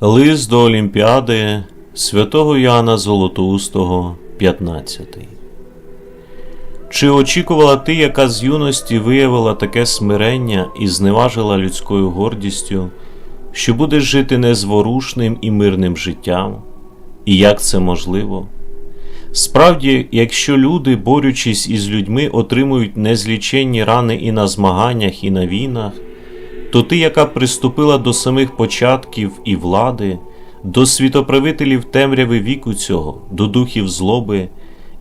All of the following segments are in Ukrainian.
Лист до Олімпіади святого Яна Золотоустого, 15. Чи очікувала ти, яка з юності виявила таке смирення і зневажила людською гордістю, що будеш жити незворушним і мирним життям? І як це можливо? Справді, якщо люди, борючись із людьми, отримують незліченні рани і на змаганнях, і на війнах, то ти, яка приступила до самих початків і влади, до світоправителів темряви віку цього, до духів злоби,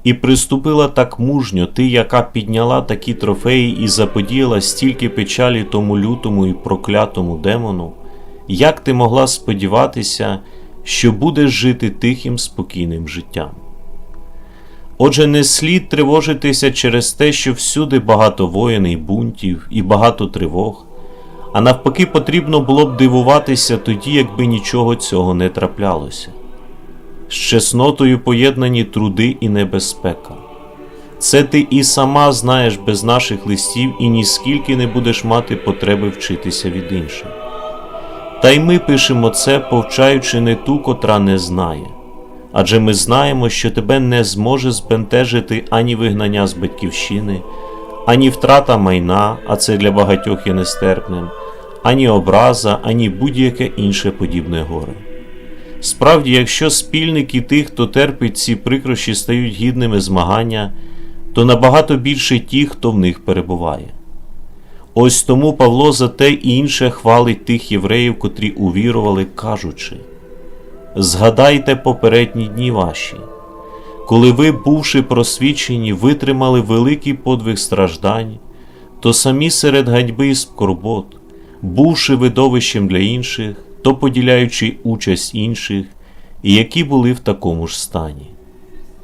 і приступила так мужньо, ти, яка підняла такі трофеї і заподіяла стільки печалі тому лютому і проклятому демону, як ти могла сподіватися, що будеш жити тихим, спокійним життям? Отже, не слід тривожитися через те, що всюди багато воїн і бунтів і багато тривог, а навпаки, потрібно було б дивуватися тоді, якби нічого цього не траплялося. З чеснотою поєднані труди і небезпека. Це ти і сама знаєш без наших листів і ніскільки не будеш мати потреби вчитися від інших. Та й ми пишемо це, повчаючи не ту, котра не знає. Адже ми знаємо, що тебе не зможе збентежити ані вигнання з батьківщини, ані втрата майна, а це для багатьох є нестерпним, ані образа, ані будь-яке інше подібне горе. Справді, якщо спільники тих, хто терпить ці прикрощі, стають гідними змагання, то набагато більше ті, хто в них перебуває. Ось тому Павло за те і інше хвалить тих євреїв, котрі увірували, кажучи. Згадайте попередні дні ваші, коли ви, бувши просвічені, витримали великий подвиг страждань, то самі серед ганьби і скорбот, бувши видовищем для інших, то поділяючи участь інших, і які були в такому ж стані.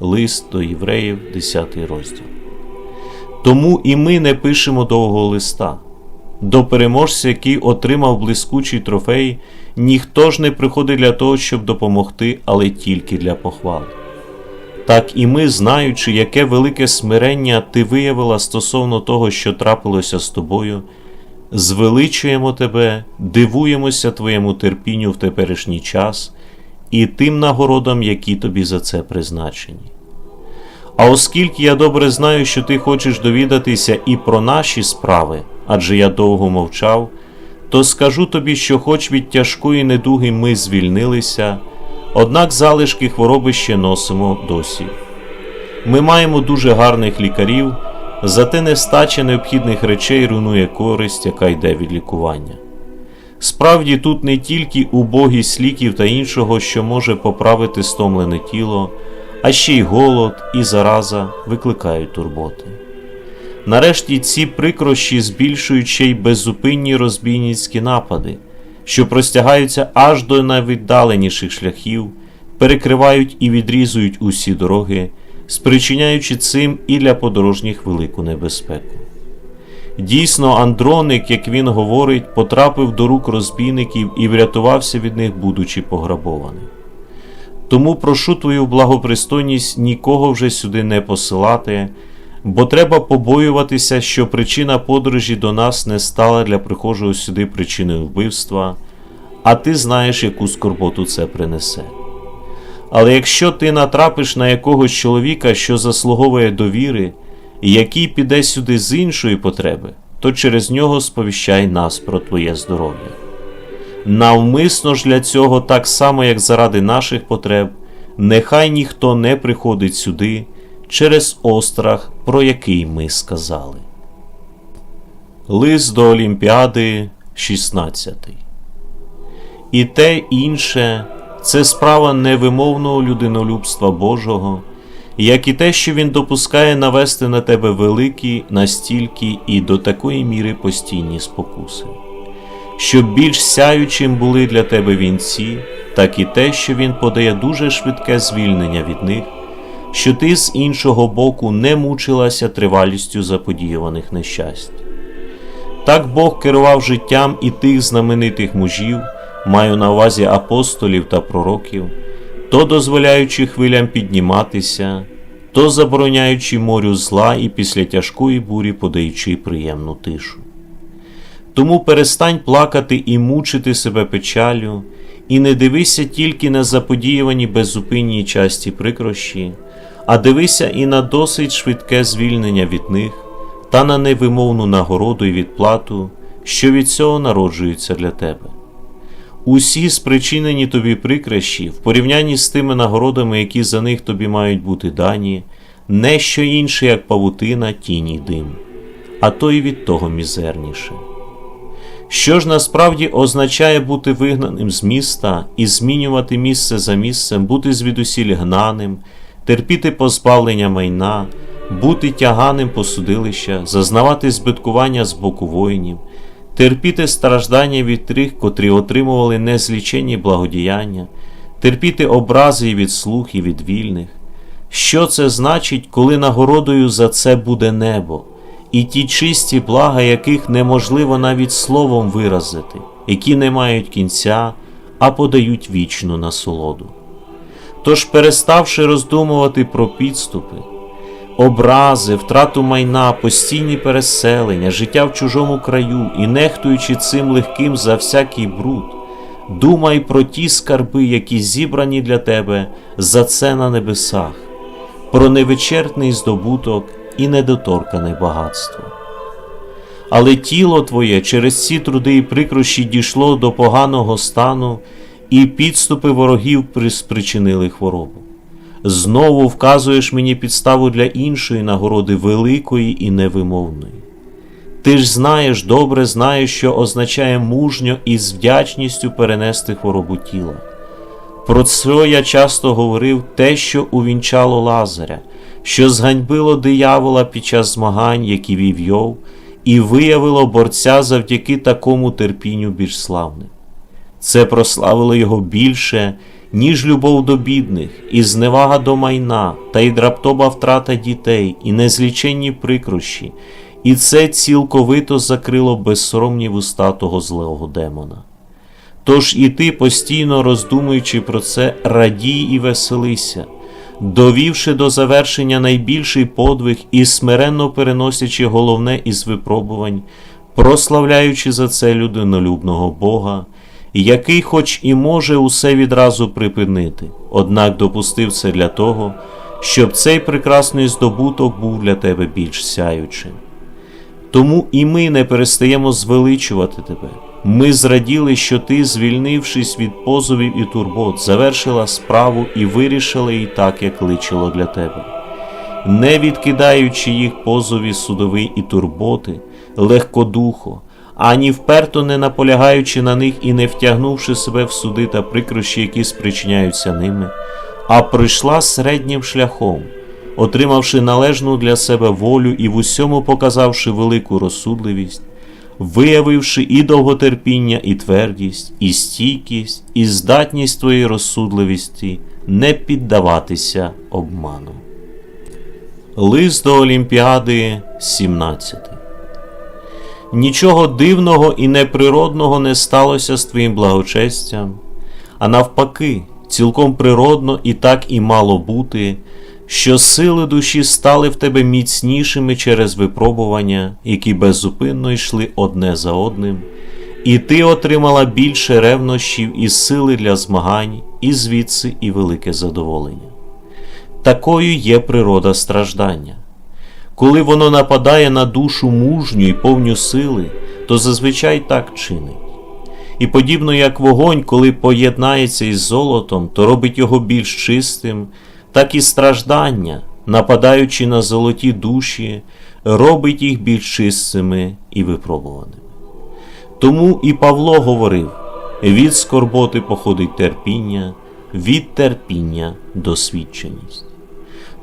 Лист до євреїв, 10 розділ. Тому і ми не пишемо довгого листа. До переможця, який отримав блискучий трофей, ніхто ж не приходить для того, щоб допомогти, але тільки для похвали. Так і ми, знаючи, яке велике смирення ти виявила стосовно того, що трапилося з тобою, звеличуємо тебе, дивуємося твоєму терпінню в теперішній час і тим нагородам, які тобі за це призначені. А оскільки я добре знаю, що ти хочеш довідатися і про наші справи, адже я довго мовчав, то скажу тобі, що, хоч від тяжкої недуги ми звільнилися, однак залишки хвороби ще носимо досі. Ми маємо дуже гарних лікарів, зате нестача необхідних речей руйнує користь, яка йде від лікування. Справді тут не тільки убогість ліків та іншого, що може поправити стомлене тіло, а ще й голод і зараза викликають турботи. Нарешті ці прикрощі збільшують ще й беззупинні розбійницькі напади, що простягаються аж до найвіддаленіших шляхів, перекривають і відрізують усі дороги, спричиняючи цим і для подорожніх велику небезпеку. Дійсно, Андроник, як він говорить, потрапив до рук розбійників і врятувався від них, будучи пограбований. Тому прошу твою благопристойність нікого вже сюди не посилати, бо треба побоюватися, що причина подорожі до нас не стала для прихожого сюди причиною вбивства, а ти знаєш, яку скорботу це принесе. Але якщо ти натрапиш на якогось чоловіка, що заслуговує довіри, і який піде сюди з іншої потреби, то через нього сповіщай нас про твоє здоров'я. Навмисно ж для цього, так само, як заради наших потреб, нехай ніхто не приходить сюди через острах, про який ми сказали. Лист до Олімпіади 16 І те інше це справа невимовного людинолюбства Божого, як і те, що Він допускає навести на тебе великі, настільки і до такої міри постійні спокуси щоб більш сяючим були для тебе вінці, так і те, що він подає дуже швидке звільнення від них, що ти з іншого боку не мучилася тривалістю заподіюваних нещасть. Так Бог керував життям і тих знаменитих мужів, маю на увазі апостолів та пророків, то дозволяючи хвилям підніматися, то забороняючи морю зла і після тяжкої бурі подаючи приємну тишу. Тому перестань плакати і мучити себе печалю, і не дивися тільки на заподіювані беззупинні часті прикрощі, а дивися і на досить швидке звільнення від них та на невимовну нагороду і відплату, що від цього народжується для тебе. Усі спричинені тобі прикрощі в порівнянні з тими нагородами, які за них тобі мають бути дані, не що інше, як павутина, тіні й дим, а то й від того мізерніше. Що ж насправді означає бути вигнаним з міста і змінювати місце за місцем, бути звідусіль гнаним, терпіти позбавлення майна, бути тяганим по судилища, зазнавати збиткування з боку воїнів, терпіти страждання від тих, котрі отримували незліченні благодіяння, терпіти образи від слух і від вільних. Що це значить, коли нагородою за це буде небо, і ті чисті блага, яких неможливо навіть словом виразити, які не мають кінця, а подають вічну насолоду. Тож, переставши роздумувати про підступи, образи, втрату майна, постійні переселення, життя в чужому краю і нехтуючи цим легким за всякий бруд, думай про ті скарби, які зібрані для тебе за це на небесах, про невичерпний здобуток і недоторкане багатство. Але тіло твоє через ці труди і прикрощі дійшло до поганого стану, і підступи ворогів спричинили хворобу. Знову вказуєш мені підставу для іншої нагороди великої і невимовної. Ти ж знаєш, добре знаєш, що означає мужньо і з вдячністю перенести хворобу тіла. Про це я часто говорив те, що увінчало Лазаря, що зганьбило диявола під час змагань, які вів Йов, і виявило борця завдяки такому терпінню більш славним. Це прославило його більше, ніж любов до бідних, і зневага до майна, та й драптоба втрата дітей, і незліченні прикрощі, і це цілковито закрило безсоромні вуста того злого демона. Тож і ти, постійно роздумуючи про це, радій і веселися, довівши до завершення найбільший подвиг і смиренно переносячи головне із випробувань, прославляючи за це людинолюбного Бога, який, хоч і може усе відразу припинити, однак допустив це для того, щоб цей прекрасний здобуток був для тебе більш сяючим. Тому і ми не перестаємо звеличувати тебе. Ми зраділи, що ти, звільнившись від позовів і турбот, завершила справу і вирішила її так, як личило для тебе. Не відкидаючи їх позові судові і турботи, легкодухо, ані вперто не наполягаючи на них і не втягнувши себе в суди та прикрощі, які спричиняються ними, а прийшла середнім шляхом, отримавши належну для себе волю і в усьому показавши велику розсудливість виявивши і довготерпіння, і твердість, і стійкість, і здатність твоєї розсудливості не піддаватися обману. Лист до Олімпіади 17 Нічого дивного і неприродного не сталося з твоїм благочестям, а навпаки, цілком природно і так і мало бути що сили душі стали в тебе міцнішими через випробування, які беззупинно йшли одне за одним, і ти отримала більше ревнощів і сили для змагань, і звідси і велике задоволення. Такою є природа страждання. Коли воно нападає на душу мужню і повню сили, то зазвичай так чинить. І подібно як вогонь, коли поєднається із золотом, то робить його більш чистим так і страждання, нападаючи на золоті душі, робить їх більш чистими і випробуваними. Тому і Павло говорив: від скорботи походить терпіння, від терпіння досвідченість.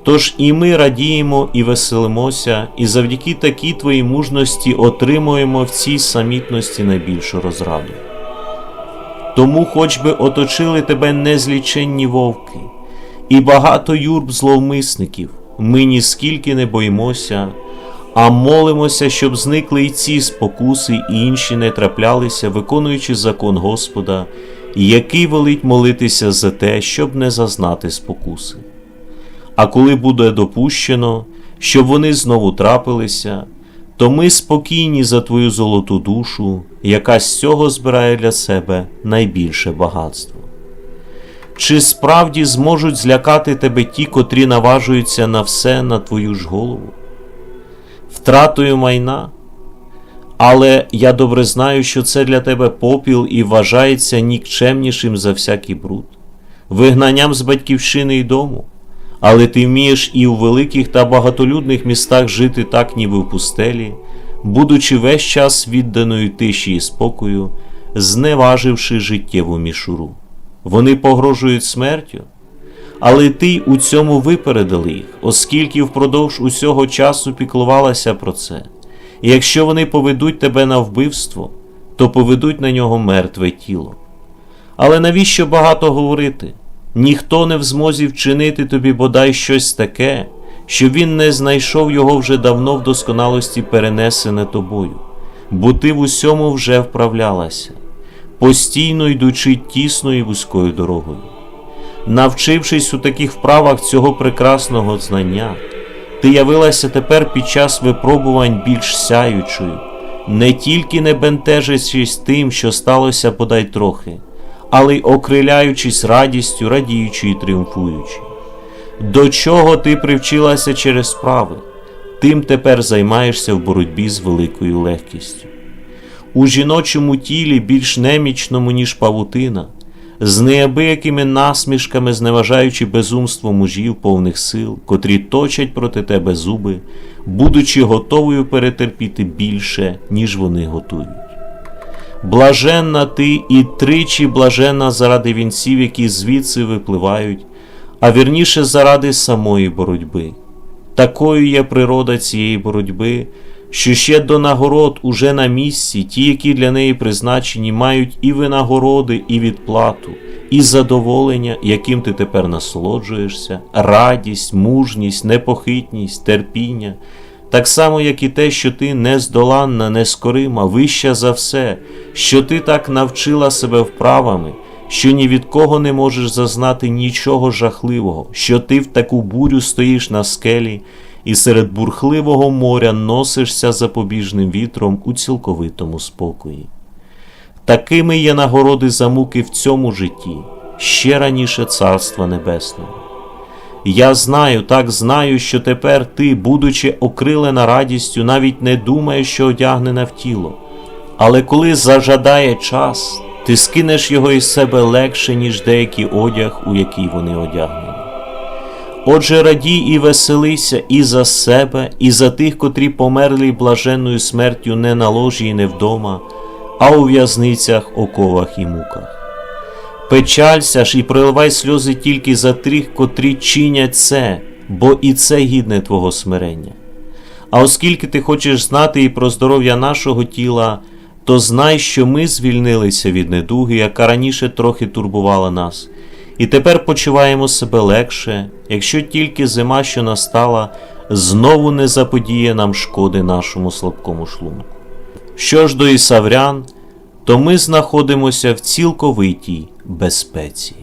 Тож і ми радіємо і веселимося, і завдяки такій твоїй мужності отримуємо в цій самітності найбільшу розраду. Тому хоч би оточили тебе незліченні вовки і багато юрб зловмисників, ми ніскільки не боїмося, а молимося, щоб зникли й ці спокуси і інші не траплялися, виконуючи закон Господа, який велить молитися за те, щоб не зазнати спокуси. А коли буде допущено, щоб вони знову трапилися, то ми спокійні за твою золоту душу, яка з цього збирає для себе найбільше багатство. Чи справді зможуть злякати тебе ті, котрі наважуються на все на твою ж голову? Втратою майна? Але я добре знаю, що це для тебе попіл і вважається нікчемнішим за всякий бруд, вигнанням з батьківщини й дому, але ти вмієш і у великих та багатолюдних містах жити так, ніби в пустелі, будучи весь час відданою тиші і спокою, зневаживши життєву мішуру. Вони погрожують смертю, але ти й у цьому випередили їх, оскільки впродовж усього часу піклувалася про це. І якщо вони поведуть тебе на вбивство, то поведуть на нього мертве тіло. Але навіщо багато говорити? Ніхто не в змозі вчинити тобі бодай щось таке, що він не знайшов його вже давно в досконалості перенесене тобою, бо ти в усьому вже вправлялася, постійно йдучи тісною вузькою дорогою. Навчившись у таких вправах цього прекрасного знання, ти явилася тепер під час випробувань більш сяючою, не тільки не бентежачись тим, що сталося подай трохи, але й окриляючись радістю, радіючи і тріумфуючи. До чого ти привчилася через справи, тим тепер займаєшся в боротьбі з великою легкістю. У жіночому тілі більш немічному, ніж павутина, з неабиякими насмішками, зневажаючи безумство мужів повних сил, котрі точать проти тебе зуби, будучи готовою перетерпіти більше, ніж вони готують. Блаженна ти і тричі блаженна заради вінців, які звідси випливають, а вірніше заради самої боротьби. Такою є природа цієї боротьби, що ще до нагород уже на місці ті, які для неї призначені, мають і винагороди, і відплату, і задоволення, яким ти тепер насолоджуєшся, радість, мужність, непохитність, терпіння, так само, як і те, що ти нездоланна, нескорима, вища за все, що ти так навчила себе вправами, що ні від кого не можеш зазнати нічого жахливого, що ти в таку бурю стоїш на скелі і серед бурхливого моря носишся запобіжним вітром у цілковитому спокої. Такими є нагороди за муки в цьому житті, ще раніше Царства Небесного. Я знаю, так знаю, що тепер ти, будучи окрилена радістю, навіть не думаєш, що одягнена в тіло. Але коли зажадає час, ти скинеш його із себе легше, ніж деякий одяг, у який вони одягнені. Отже, радій і веселися і за себе, і за тих, котрі померли блаженною смертю не на ложі і не вдома, а у в'язницях, оковах і муках. Печалься ж і проливай сльози тільки за тих, котрі чинять це, бо і це гідне Твого смирення. А оскільки ти хочеш знати і про здоров'я нашого тіла, то знай, що ми звільнилися від недуги, яка раніше трохи турбувала нас, і тепер почуваємо себе легше, якщо тільки зима, що настала, знову не заподіє нам шкоди нашому слабкому шлунку. Що ж до Ісаврян, то ми знаходимося в цілковитій безпеці.